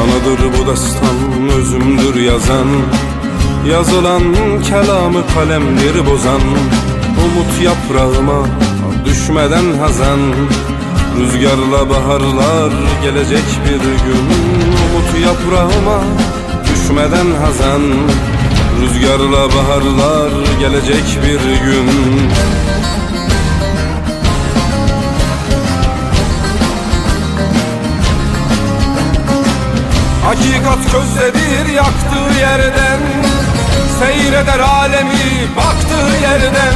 Sanıdır bu destan özümdür yazan. Yazılan kelamı kalemdir bozan. Umut yaprağıma düşmeden hazan. Rüzgarla baharlar gelecek bir gün. Umut yaprağıma düşmeden hazan. Rüzgarla baharlar gelecek bir gün Hakikat közledir yaktığı yerden Seyreder alemi baktığı yerden.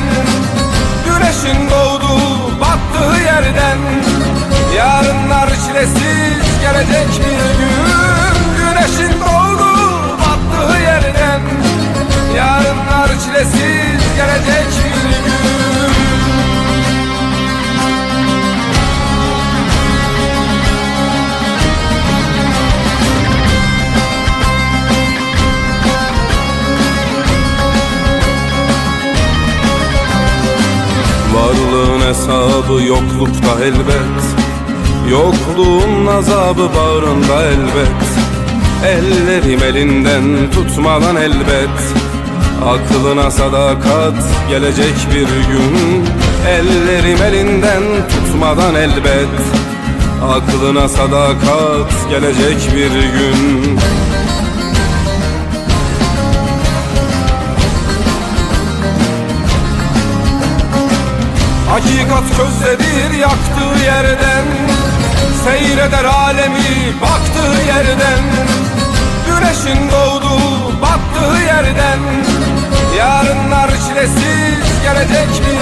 Güneşin doğduğu battığı yerden Yarınlar çilesiz gelecek bir gün. Güneşin Varlığın hesabı yoklukta elbet. Yokluğun azabı bağrında elbet. Ellerim elinden tutmadan elbet. Aklına sadakat gelecek bir gün. Ellerim elinden tutmadan elbet. Aklına sadakat gelecek bir gün Hakikat közledir yaktığı yerden Seyreder alemi baktığı yerden. Güneşin doğduğu battığı yerden Yarınlar çilesiz gelecek bir